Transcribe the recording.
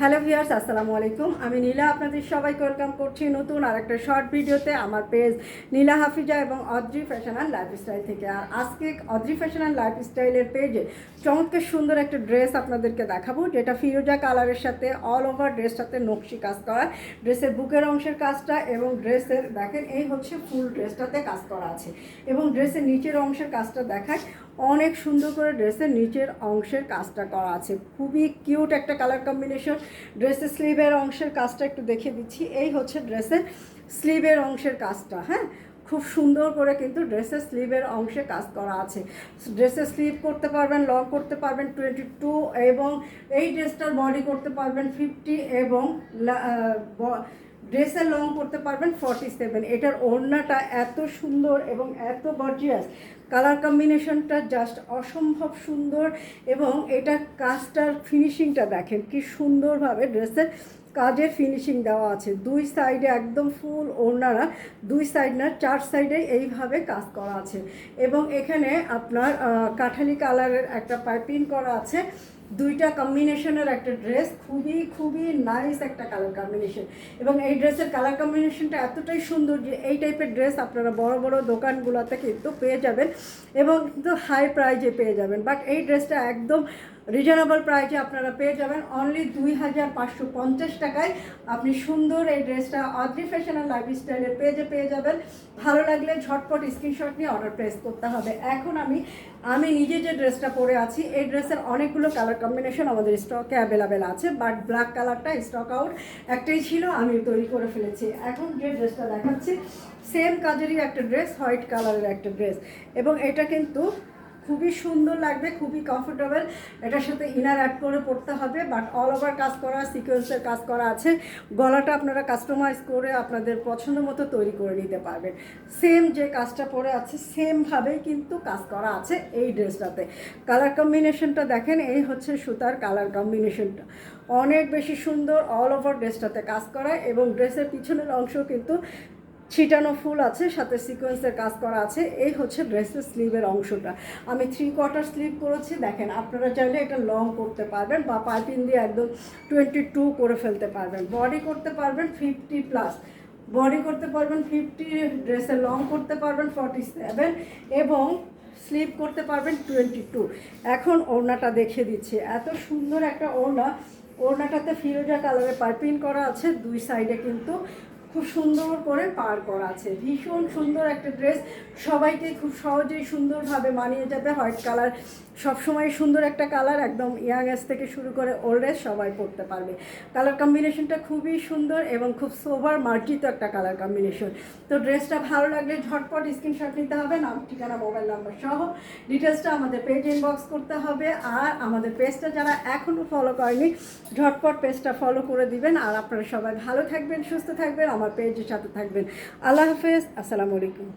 Hello viewers আসসালামু আলাইকুম। আমি নীলা, আপনাদের সবাইকে ওয়েলকাম করছি নতুন আর একটা শর্ট ভিডিওতে আমার পেজ নীলা হাফিজা এবং অদ্রি ফ্যাশন অ্যান্ড লাইফস্টাইল থেকে। আর আজকে অদ্রি ফ্যাশন অ্যান্ড লাইফস্টাইলের পেজে চমৎকার সুন্দর একটা ড্রেস আপনাদেরকে দেখাবো, যেটা ফিরোজা কালারের সাথে অল ওভার ড্রেসটাতে নকশি কাজ করা। ড্রেসের বুকের অংশের কাজটা এবং ড্রেসের দেখেন, এই হচ্ছে ফুল ড্রেসটাতে কাজ করা আছে। এবং ড্রেসের নিচের অংশের কাজটা দেখায়, অনেক সুন্দর করে ড্রেসের নিচের অংশের কাজটা করা আছে। খুবই কিউট একটা কালার কম্বিনেশন ড্রেসের স্লিভের অংশের কাজটা একটু দেখে দিচ্ছি। এই হচ্ছে ড্রেসের স্লিভের অংশের কাজটা হ্যাঁ? খুব সুন্দর করে কিন্তু ড্রেসের স্লিভের অংশে কাজ করা আছে। ড্রেসের স্লিভ করতে পারবেন লং করতে পারবেন টোয়েন্টি টু এবং এই ড্রেসটার বডি করতে পারবেন ফিফটি এবং ড্রেসের লং করতে পারবেন ফর্টি সেভেন এটার ওড়নাটা এত সুন্দর এবং এত গর্জিয়াস কালার কম্বিনেশনটা জাস্ট অসম্ভব সুন্দর এবং এটা কাজটার ফিনিশিংটা দেখেন, কি সুন্দরভাবে ড্রেসের কাজের ফিনিশিং দেওয়া আছে। দুই সাইডে একদম ফুল ওড়নারা, দুই সাইড না, চার সাইডে এইভাবে কাজ করা আছে। এবং এখানে আপনার কাঠালি কালারের একটা পাইপিং করা আছে। দুইটা কম্বিনেশনের একটা ড্রেস খুবই খুবই নাইস একটা কালার কম্বিনেশন এবং এই ড্রেসের কালার কম্বিনেশনটা এতটাই সুন্দর যে এই টাইপের ড্রেস আপনারা বড় বড় দোকানগুলোতে কিন্তু পেয়ে যাবেন এবং কিন্তু হাই প্রাইজে পেয়ে যাবেন। বাট এই ড্রেসটা একদম রিজনেবল প্রাইজে আপনারা পেয়ে যাবেন। অনলি দুই হাজার পাঁচশো পঞ্চাশ টাকায় আপনি সুন্দর এই ড্রেসটা অদ্রি ফ্যাশন অ্যান্ড লাইফস্টাইলের পেজে পেয়ে যাবেন। ভালো লাগলে ঝটপট স্ক্রিনশট নিয়ে অর্ডার প্লেস করতে হবে। এখন আমি আমি নিজে যে ড্রেসটা পরে আছি, এই ড্রেসের অনেকগুলো কালার কম্বিনেশন আমাদের স্টকে অ্যাভেলেবেল আছে বাট ব্ল্যাক কালারটা স্টক আউট একটাই ছিল, আমি তৈরি করে ফেলেছি। এখন যে ড্রেসটা দেখাচ্ছি সেম কাজেরই একটা ড্রেস হোয়াইট কালারের একটা ড্রেস এবং এটা কিন্তু খুবই সুন্দর লাগবে, খুবই কমফোর্টেবল এটার সাথে ইনার অ্যাড করে পড়তে হবে বাট অল ওভার কাজ করা সিকোয়েন্সের কাজ করা আছে। গলাটা আপনারা কাস্টমাইজ করে আপনাদের পছন্দ মতো তৈরি করে নিতে পারবেন। সেম যে কাজটা পরে আছে সেমভাবেই কিন্তু কাজ করা আছে এই ড্রেসটাতে। কালার কম্বিনেশনটা দেখেন, এই হচ্ছে সুতার কালার কম্বিনেশনটা অনেক বেশি সুন্দর অল ওভার ড্রেসটাতে কাজ করা এবং ড্রেসের পিছনের অংশ কিন্তু ছিটানো ফুল আছে, সাথে সিকোয়েন্সের কাজ করা আছে। এই হচ্ছে ড্রেসের স্লিভের অংশটা। আমি থ্রি কোয়ার্টার স্লিভ করেছি, দেখেন আপনারা চাইলে এটা লং করতে পারবেন বা পাইপিং দিয়ে একদম টোয়েন্টি টু করে ফেলতে পারবেন। বডি করতে পারবেন ফিফটি প্লাস বডি করতে পারবেন ফিফটি ড্রেসে লং করতে পারবেন ফর্টি সেভেন এবং স্লিপ করতে পারবেন টোয়েন্টি টু এখন ওড়নাটা দেখে দিচ্ছি। এত সুন্দর একটা ওড়না। ওড়নাটাতে ফিরোজা কালারের পাইপিং করা আছে, দুই সাইডে কিন্তু খুব সুন্দর করে পার করা আছে ভীষণ সুন্দর একটা ড্রেস। সবাইকে খুব সহজেই সুন্দরভাবে মানিয়ে যাবে হোয়াইট কালার সবসময় সুন্দর একটা কালার, একদম ইয়াং এজ থেকে শুরু করে ওল্ড এজ সবাই পরতে পারবে। কালার কম্বিনেশনটা খুবই সুন্দর এবং খুব সোভার মার্জিত একটা কালার কম্বিনেশন। তো ড্রেসটা ভালো লাগলে ঝটপট স্ক্রিনশট নিতে হবে, নাম, ঠিকানা, মোবাইল নাম্বার সহ ডিটেলসটা আমাদের পেজ ইনবক্স করতে হবে। আর আমাদের পেজটা যারা এখনও ফলো করেনি, ঝটপট পেজটা ফলো করে দিবেন। আর আপনারা সবাই ভালো থাকবেন, সুস্থ থাকবেন। আমার পেজের সাথে থাকবেন। আল্লাহ হাফেজ আসসালামু আলাইকুম।